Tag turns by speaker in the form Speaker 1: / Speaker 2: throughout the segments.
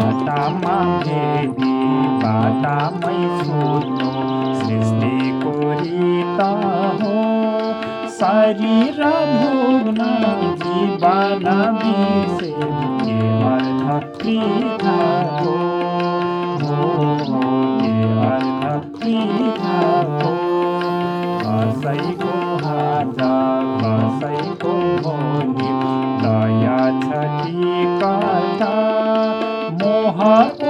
Speaker 1: বাটামা রে বাটামাই শূন্য সৃষ্টি করিতা হো শরীরা ভুবনা জীবনা দিশে কেবল は。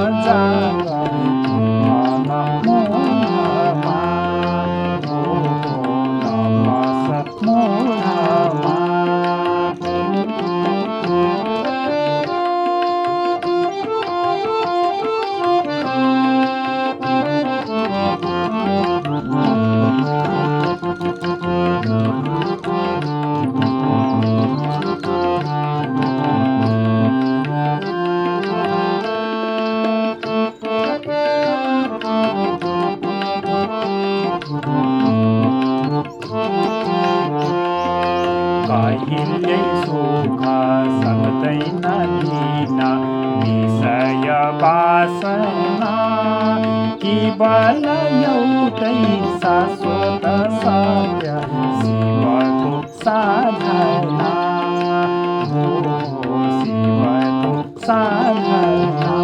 Speaker 1: রাজা पाहिले सुखा सांगतै नदीना विषय वासना की बल येऊतै शाश्वत साध्या शिव खूप साधना हो शिव खूप साधना।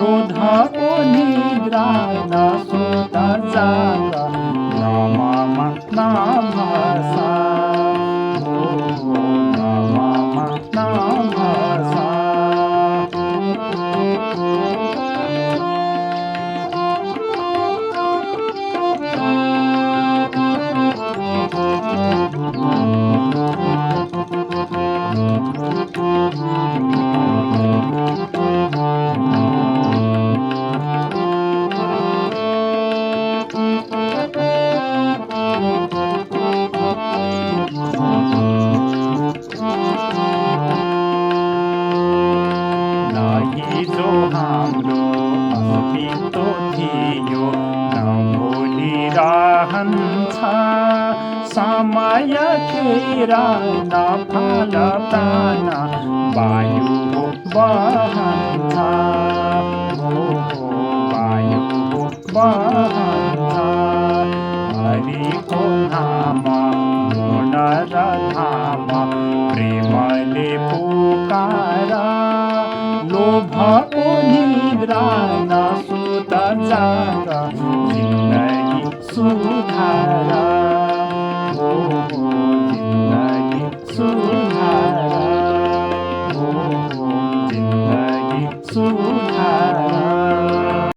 Speaker 1: क्रोधको निद्रा नसुत जाग ब्रह्ममा नभस हो हाम्रो अस्तित्व थियो न भोलि रहन्छ समय खेर न फल प्राण वायु बहन्छ वायु बहन्छ हरिको नाम र प्रेमले पुकार। लोभको 来那苏达扎达，来伊苏卡拉。